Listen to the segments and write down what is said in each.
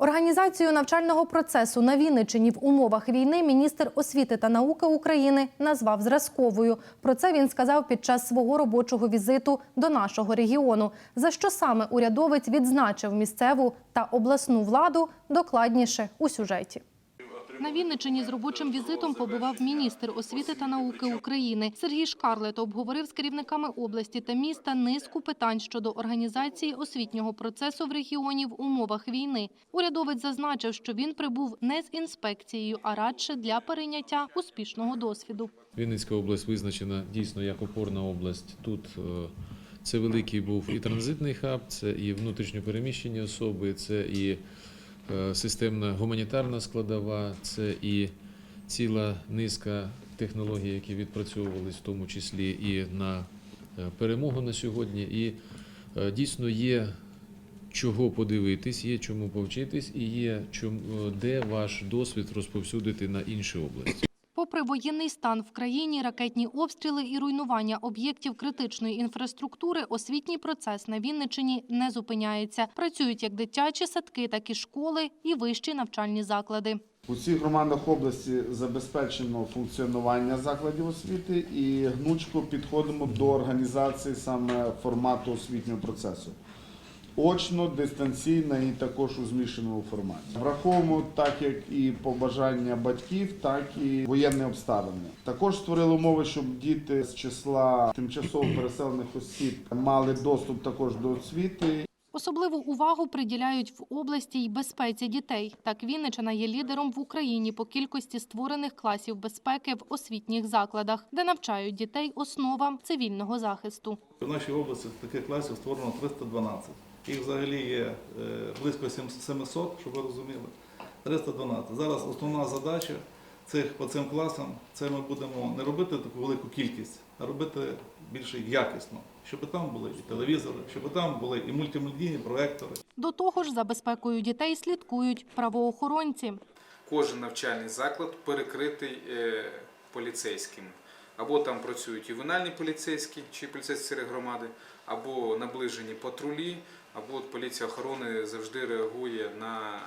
Організацію навчального процесу на Вінниччині в умовах війни міністр освіти та науки України назвав зразковою. Про це він сказав під час свого робочого візиту до нашого регіону. За що саме урядовець відзначив місцеву та обласну владу, докладніше у сюжеті. На Вінниччині з робочим візитом побував міністр освіти та науки України. Сергій Шкарлет обговорив з керівниками області та міста низку питань щодо організації освітнього процесу в регіоні в умовах війни. Урядовець зазначив, що він прибув не з інспекцією, а радше для перейняття успішного досвіду. Вінницька область визначена дійсно як опорна область. Тут е, це великий був і транзитний хаб, це і внутрішньопереміщені особи, це і системна гуманітарна складова, це і ціла низка технологій, які відпрацьовувались, в тому числі і на е, перемогу на сьогодні. І е, дійсно є чого подивитись, є чому повчитись, і є де ваш досвід розповсюдити на інші області. Попри воєнний стан в країні, ракетні обстріли і руйнування об'єктів критичної інфраструктури, освітній процес на Вінниччині не зупиняється. Працюють як дитячі садки, так і школи і вищі навчальні заклади. У всіх громадах області забезпечено функціонування закладів освіти і гнучко підходимо до організації саме формату освітнього процесу. Очно, дистанційно і також у змішаному форматі. Враховуємо так як і побажання батьків, так і воєнні обставини. Також створили умови, щоб діти з числа тимчасово переселених осіб мали доступ також до освіти Особливу увагу приділяють в області й безпеці дітей. Так Вінниччина є лідером в Україні по кількості створених класів безпеки в освітніх закладах, де навчають дітей основам цивільного захисту. У нашій області таких класів створено 312. Їх взагалі є е, близько 700, щоб ви розуміли. 312. Зараз основна задача цих по цим класам це ми будемо не робити таку велику кількість, а робити більше якісно, щоб там були і телевізори, щоб там були і мультимедійні проектори. До того ж, за безпекою дітей слідкують правоохоронці. кожен навчальний заклад перекритий е, поліцейським. Або там працюють ювенальні поліцейські чи поліцейські громади, або наближені патрулі, або поліція охорони завжди реагує на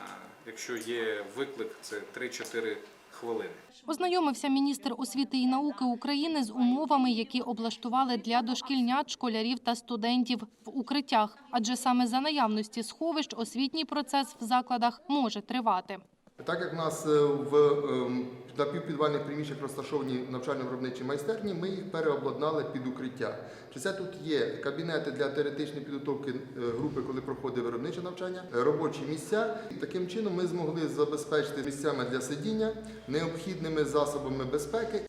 якщо є виклик, це 3-4 хвилини. Ознайомився міністр освіти і науки України з умовами, які облаштували для дошкільнят, школярів та студентів в укриттях. Адже саме за наявності сховищ освітній процес в закладах може тривати. Так як в нас е, в ем, напівпідвальних приміщеннях розташовані навчально-виробничі майстерні, ми їх переобладнали під укриття. Чи це тут є кабінети для теоретичної підготовки е, групи, коли проходить виробниче навчання, е, робочі місця. І таким чином ми змогли забезпечити місцями для сидіння, необхідними засобами безпеки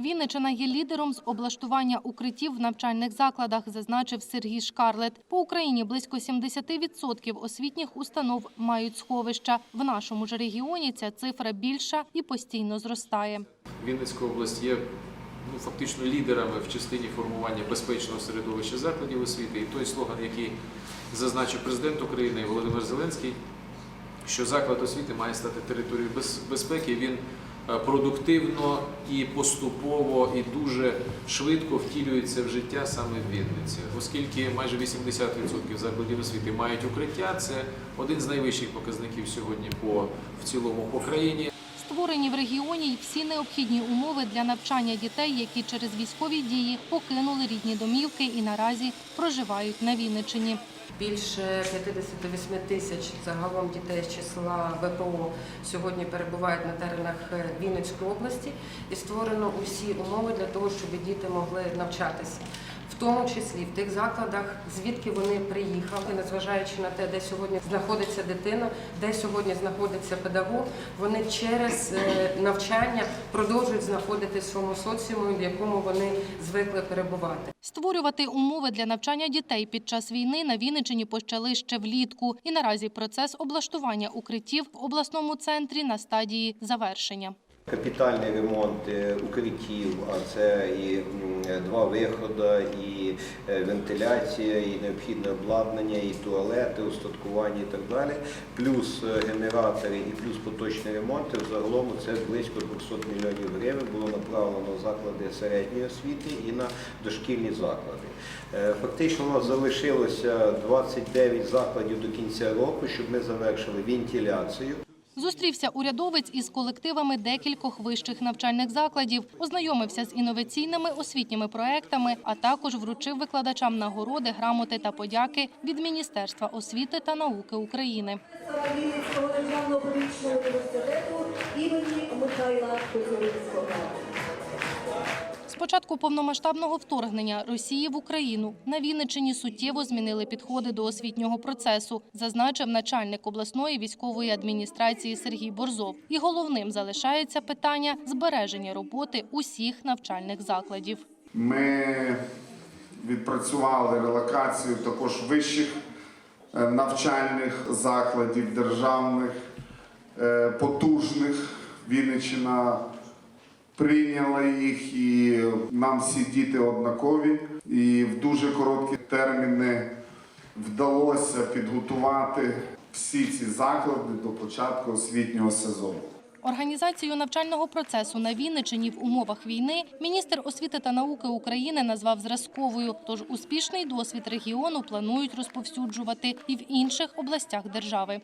Вінниччина є лідером з облаштування укриттів в навчальних закладах, зазначив Сергій Шкарлет. По Україні близько 70% освітніх установ мають сховища. В нашому ж регіоні ця цифра більша і постійно зростає. Вінницька область є ну, фактично лідерами в частині формування безпечного середовища закладів освіти. І той слоган, який зазначив президент України Володимир Зеленський, що заклад освіти має стати територією безпеки. Він продуктивно і поступово і дуже швидко втілюється в життя саме в Вінниці, оскільки майже 80% закладів освіти мають укриття. Це один з найвищих показників сьогодні по в цілому по країні. Створені в регіоні й всі необхідні умови для навчання дітей, які через військові дії покинули рідні домівки і наразі проживають на Вінниччині. Більше 58 тисяч загалом дітей з числа ВПО сьогодні перебувають на теренах Вінницької області і створено усі умови для того, щоб діти могли навчатися. В тому числі в тих закладах, звідки вони приїхали, незважаючи на те, де сьогодні знаходиться дитина, де сьогодні знаходиться педагог, вони через е, навчання продовжують знаходитися в своєму соціумі, в якому вони звикли перебувати. Створювати умови для навчання дітей під час війни на Вінниччині почали ще влітку. І наразі процес облаштування укриттів в обласному центрі на стадії завершення. Капітальний ремонт е, укриттів, а це і два виходи, і е, вентиляція, і необхідне обладнання, і туалети, устаткування і так далі, плюс е, генератори і плюс поточні ремонти. Загалом це близько 200 мільйонів гривень було направлено в заклади середньої освіти і на дошкільні заклади. Е, Фактично у нас залишилося 29 закладів до кінця року, щоб ми завершили вентиляцію. Зустрівся урядовець із колективами декількох вищих навчальних закладів, ознайомився з інноваційними освітніми проектами, а також вручив викладачам нагороди, грамоти та подяки від Міністерства освіти та науки України. Державного університету імені Михайла Коцюринського. З початку повномасштабного вторгнення Росії в Україну на Вінниччині суттєво змінили підходи до освітнього процесу, зазначив начальник обласної військової адміністрації Сергій Борзов. І головним залишається питання збереження роботи усіх навчальних закладів. Ми відпрацювали релокацію також вищих е, навчальних закладів державних, е, потужних. Вінниччина прийняла їх, і нам всі діти однакові. І в дуже короткі терміни вдалося підготувати всі ці заклади до початку освітнього сезону. Організацію навчального процесу на Вінниччині в умовах війни міністр освіти та науки України назвав зразковою. Тож успішний досвід регіону планують розповсюджувати і в інших областях держави.